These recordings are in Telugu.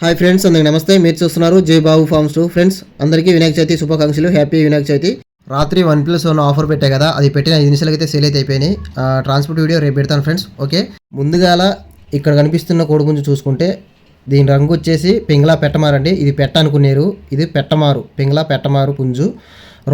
హాయ్ ఫ్రెండ్స్ అందరికి నమస్తే. మీరు చూస్తున్నారు జై బాబు ఫార్మ్స్ టూ. ఫ్రెండ్స్ అందరికీ వినాయక చవితి శుభాకాంక్షలు. హ్యాపీ వినాయక చవితి. రాత్రి వన్ ప్లస్ వన్ ఆఫర్ పెట్టాయి కదా అది పెట్టిన ఐదు నిమిషాలు అయితే సేల్ అయితే అయిపోయినాయి. ట్రాన్స్పోర్ట్ వీడియో రేపు పెడతాను ఫ్రెండ్స్ ఓకే ముందుగాల ఇక్కడ కనిపిస్తున్న కోడిపుంజు చూసుకుంటే దీని రంగు వచ్చేసి పింగళా పెట్టమారండి. ఇది పెట్ట అనుకునేరు. ఇది పెట్టమారు. పింగళా పెట్టమారు పుంజు.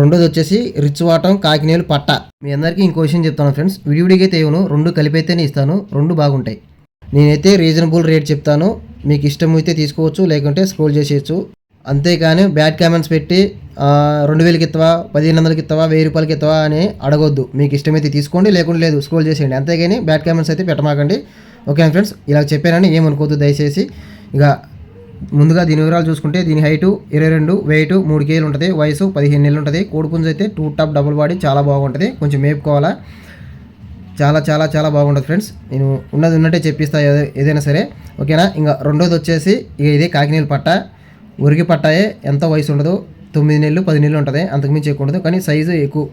రెండోది వచ్చేసి రిచ్ వాటం కాకినేలు పట్ట. మీ అందరికీ ఇంకో విషయం చెప్తాను ఫ్రెండ్స్ విడివిడిగా అయితే ఇవ్వను రెండు కలిపైతేనే ఇస్తాను. రెండు బాగుంటాయి. నేనైతే రీజనబుల్ రేట్ చెప్తాను. మీకు ఇష్టం అయితే తీసుకోవచ్చు లేకుంటే స్క్రోల్ చేసేయచ్చు. అంతేకాని బ్యాడ్ కామెంట్స్ పెట్టి రెండు వేలకి ఇస్తావా పదిహేను వందలకి ఇస్తావా వెయ్యి రూపాయలకి ఇస్తావా అని అడగొద్దు. మీకు ఇష్టమైతే తీసుకోండి లేకుంటే లేదు స్క్రోల్ చేసేయండి. అంతేగాని బ్యాడ్ కామెంట్స్ అయితే పెట్టమాకండి. ఓకే ఫ్రెండ్స్ ఇలా చెప్పానని ఏమనుకోవద్దు దయచేసి. ఇక ముందుగా దీని వివరాలు చూసుకుంటే దీని హైటు ఇరవై రెండు వెయిట్ మూడు కేజీలు ఉంటుంది వయసు పదిహేను నెలలు ఉంటుంది కోడిపుంజు అయితే టూ టాప్ డబుల్ బాడీ చాలా బాగుంటుంది కొంచెం మేపుకోవాలా. చాలా చాలా చాలా బాగుంటుంది ఫ్రెండ్స్. నేను ఉన్నది ఉన్నట్టే చెప్పిస్తా ఏదైనా సరే. ఓకేనా? ఇంకా రెండోది వచ్చేసి ఇక ఇదే కాకినీళ్ళ పట్ట. ఉరికి పట్టాయే ఎంత వయసు ఉండదు? తొమ్మిది నెలలు పది నెలలు ఉంటుంది. అంతకుమించి ఎక్కువ ఉండదు. కానీ సైజు ఎక్కువ.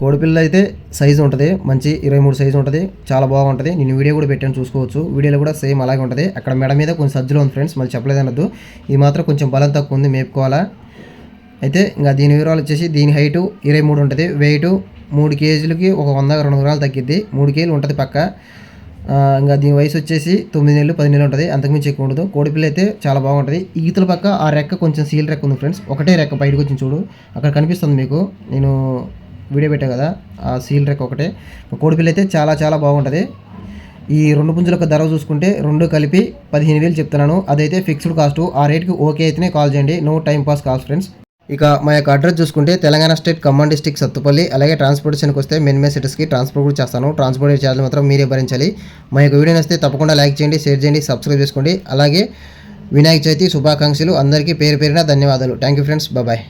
కోడిపిల్ల అయితే సైజు ఉంటుంది. మంచి ఇరవై మూడు సైజు ఉంటుంది. చాలా బాగుంటుంది. నేను వీడియో కూడా పెట్టాను చూసుకోవచ్చు. వీడియోలో కూడా సేమ్ అలాగే ఉంటుంది. అక్కడ మెడ మీద కొంచెం సజ్జలో ఉంది ఫ్రెండ్స్. మళ్ళీ చెప్పలేదన్నద్దు ఇది మాత్రం కొంచెం బలం తక్కువ ఉంది మేపుకోవాలా. అయితే ఇంకా దీని వివరాలు వచ్చేసి దీని హైటు ఇరవై మూడు ఉంటుంది. వెయిట్ మూడు కేజీలకి ఒక వంద రెండు గ్రాములు తగ్గిద్ది. మూడు కేజీలు ఉంటుంది పక్క. ఇంకా దీని వయసు వచ్చేసి తొమ్మిది నెలలు పది నెలలు ఉంటుంది. అంతకుమించి ఎక్కువ ఉండదు. కోడిపిల్ల అయితే చాలా బాగుంటుంది. ఈతల పక్క ఆ రెక్క కొంచెం సీల్ రెక్క ఉంది ఫ్రెండ్స్. ఒకటే రెక్క బయటకు వచ్చి చూడు. అక్కడ కనిపిస్తుంది మీకు. నేను వీడియో పెట్టా కదా. ఆ సీల్ రెక్క ఒకటే. కోడిపిల్ల అయితే చాలా చాలా బాగుంటుంది. ఈ రెండు పుంజుల యొక్క ధర చూసుకుంటే రెండు కలిపి పదిహేను వేలు చెప్తున్నాను. అదైతే ఫిక్స్డ్ కాస్ట్ ఆ రేట్కి ఓకే అయితేనే కాల్ చేయండి. No time pass calls friends ఇక మా యొక్క అడ్రస్ చూసుకుంటే తెలంగాణ స్టేట్ ఖమ్మం డిస్టిక్ సత్తుపల్లి అలాగే ట్రాన్స్పోర్టేషన్కి వస్తే మెయిన్ సిటీస్కి ట్రాన్స్పోర్ట్ కూడా చేస్తాను. ట్రాన్స్పోర్ట్ ఛార్జ్ మాత్రం మీరే భరించాలి. మా యొక్క వీడియో నచ్చితే తప్పకుండా లైక్ చేయండి షేర్ చేయండి సబ్స్క్రైబ్ చేసుకోండి. అలాగే వినాయక చవితి శుభాకాంక్షలు. అందరికీ పేరు పేరున ధన్యవాదాలు. Thank you friends bye.